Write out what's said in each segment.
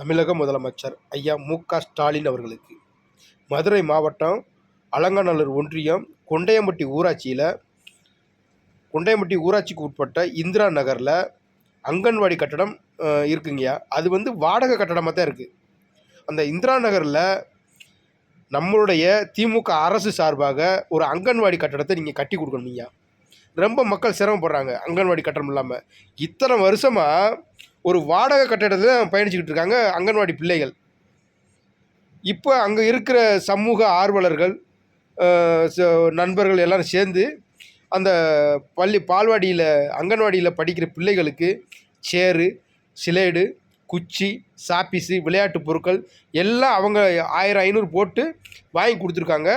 தமிழக முதலமைச்சர் ஐயா மு க. ஸ்டாலின் அவர்களுக்கு. மதுரை மாவட்டம் அலங்காநல்லூர் ஒன்றியம் கொண்டையம்பட்டி ஊராட்சியில் கொண்டையம்பட்டி ஊராட்சிக்கு உட்பட்ட இந்திரா நகரில் அங்கன்வாடி கட்டடம் இருக்குங்கய்யா அது வந்து வாடகை கட்டடமாக தான் இருக்குது அந்த இந்திரா நகரில் நம்மளுடைய திமுக அரசு சார்பாக ஒரு அங்கன்வாடி கட்டடத்தை நீங்கள் கட்டி கொடுக்கணுங்கய்யா ரொம்ப மக்கள் சிரமப்படுறாங்க அங்கன்வாடி கட்டணம் இல்லாமல் இத்தனை வருஷமாக ஒரு வாடகை கட்டடத்தில் தான் பயணிச்சுக்கிட்டு இருக்காங்க அங்கன்வாடி பிள்ளைகள். இப்போ அங்கே இருக்கிற சமூக ஆர்வலர்கள் நண்பர்கள் எல்லாரும் சேர்ந்து அந்த பள்ளி பால்வாடியில் அங்கன்வாடியில் படிக்கிற பிள்ளைகளுக்கு சேரு சிலேடு குச்சி சாப்பீஸு விளையாட்டு பொருட்கள் எல்லாம் அவங்க ஆயிரம் ஐநூறு போட்டு வாங்கி கொடுத்துருக்காங்க.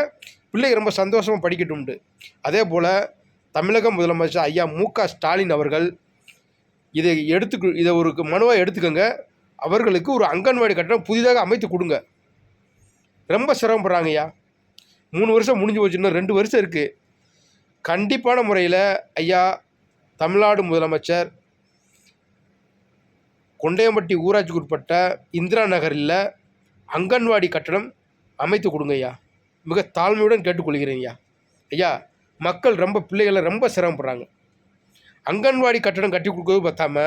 பிள்ளைங்க ரொம்ப சந்தோஷமாக படிக்கட்டும்ண்டு அதே போல் தமிழக முதலமைச்சர் ஐயா மு க ஸ்டாலின் அவர்கள் இதை எடுத்து இதை ஒரு மனுவாக எடுத்துக்கோங்க. அவர்களுக்கு ஒரு அங்கன்வாடி கட்டணம் புதிதாக அமைத்து கொடுங்க. ரொம்ப சிரமப்படுறாங்க ஐயா. மூணு வருஷம் முடிஞ்சு போச்சுன்னா ரெண்டு வருஷம் இருக்குது கண்டிப்பான முறையில் ஐயா தமிழ்நாடு முதலமைச்சர் கொண்டையம்பட்டி ஊராட்சிக்கு உட்பட்ட இந்திரா நகரில் அங்கன்வாடி கட்டணம் அமைத்து கொடுங்க ஐயா. மிக தாழ்மையுடன் கேட்டுக்கொள்கிறேன் ஐயா. ஐயா மக்கள் ரொம்ப பிள்ளைகளை ரொம்ப சிரமப்படுறாங்க. அங்கன்வாடி கட்டடம் கட்டி கொடுக்கறது பார்த்தாம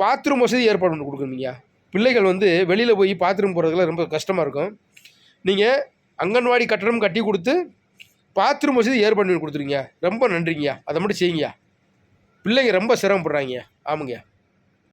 பாத்ரூம் வசதி ஏற்பாடு பண்ணி கொடுக்குறீங்க. பிள்ளைகள் வந்து வெளியில் போய் பாத்ரூம் போகிறதுல ரொம்ப கஷ்டமாக இருக்கும். நீங்கள் அங்கன்வாடி கட்டடம் கட்டி கொடுத்து பாத்ரூம் வசதி ஏற்பாடு பண்ணி கொடுத்துருங்க ரொம்ப நன்றிங்கய்யா. அதை மட்டும் செய்யுங்கய்யா. பிள்ளைங்க ரொம்ப சிரமப்படுறாங்க ஆமாங்கய்யா.